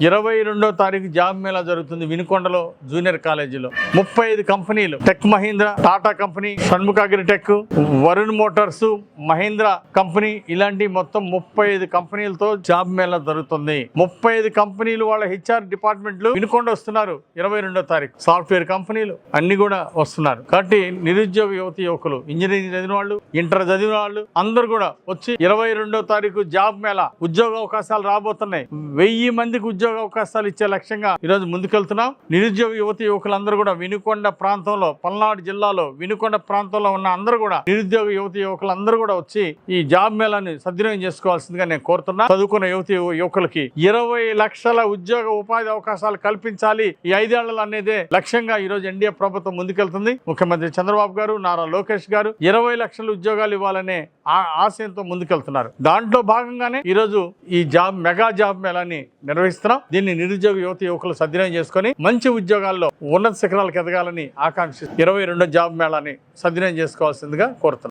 ఇరవై రెండో తారీఖు జాబ్ మేళా జరుగుతుంది వినుకొండలో జూనియర్ కాలేజీలో. ముప్పై ఐదు కంపెనీలు Tech Mahindra Tata company Shanmukhagiri Tech Varun Motors Mahindra company ఇలాంటి మొత్తం ముప్పై ఐదు కంపెనీలతో జాబ్ మేళా జరుగుతుంది. ముప్పై ఐదు కంపెనీలు వాళ్ళ హెచ్ఆర్ డిపార్ట్మెంట్లు వినుకొండ వస్తున్నారు ఇరవై రెండో తారీఖు. సాఫ్ట్వేర్ కంపెనీలు అన్ని కూడా వస్తున్నారు. కాబట్టి నిరుద్యోగ యువతి యువకులు ఇంజనీరింగ్ చదివిన వాళ్ళు ఇంటర్ చదివిన వాళ్ళు అందరూ కూడా వచ్చి ఇరవై రెండో తారీఖు జాబ్ మేళా ఉద్యోగ అవకాశాలు రాబోతున్నాయి. వెయ్యి మందికి ఉద్యోగ అవకాశాలు ఇచ్చే లక్ష్యంగా ఈరోజు ముందుకెళ్తున్నాం. నిరుద్యోగ యువతి యువకులందరూ కూడా వినుకొండ ప్రాంతంలో పల్నాడు జిల్లాలో వినుకొండ ప్రాంతంలో ఉన్న అందరూ కూడా నిరుద్యోగ యువతి యువకులందరూ కూడా వచ్చి ఈ జాబ్ మేళాని సద్వినియోగం చేసుకోవాల్సిందిగా నేను కోరుతున్నా. చదువుకున్న యువతి యువకులకి ఇరవై లక్షల ఉద్యోగ ఉపాధి అవకాశాలు కల్పించాలి ఈ ఐదేళ్ళలో అనేదే లక్ష్యంగా ఈ రోజు ఎన్డీఏ ప్రభుత్వం ముందుకెళ్తుంది. ముఖ్యమంత్రి చంద్రబాబు గారు నారా లోకేష్ గారు ఇరవై లక్షల ఉద్యోగాలు ఇవ్వాలనే ఆ- ఆశయంతో ముందుకెళ్తున్నారు. దాంట్లో భాగంగానే ఈ రోజు ఈ జాబ్ మెగా జాబ్ మేళాని నిర్వహిస్తున్నాం దీన్ని నిరుద్యోగ యువత యువకులు సద్వినియోగం చేసుకొని మంచి ఉద్యోగాల్లో ఉన్నత శిఖరాలకు ఎదగాలని ఆకాంక్షి ఇరవై జాబ్ మేళాని సద్వినియోగం చేసుకోవాల్సిందిగా కోరుతున్నాం.